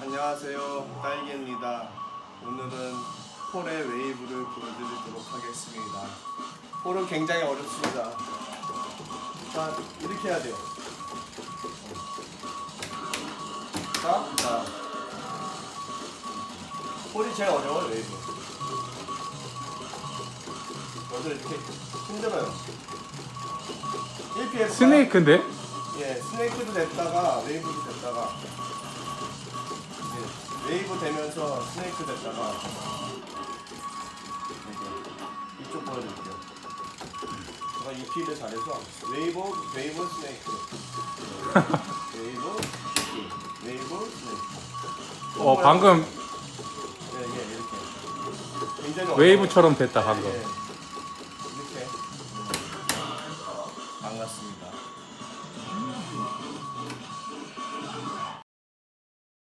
안녕하세요. 딸기입니다. 오늘은 폴의 웨이브를 보여드리도록 하겠습니다. 폴은 굉장히 어렵습니다. 자 이렇게 해야 돼요. 자, 자. 폴이 제일 어려워요 웨이브. 먼저 이렇게 힘들어요. 1피해 스네이크인데? 예, 스네이크도 됐다가 웨이브도 됐다가 웨이브 되면서 스네이크 됐다가 이렇게 이쪽 보여드릴게요. 제가 이 피를 잘해서 네이버 네이버 스네이크 네이버 웨이브 스네이크 어 방금 네, 이게 이렇게 굉장히 웨이브처럼 됐다 방금. 네, 이렇게 반갑습니다.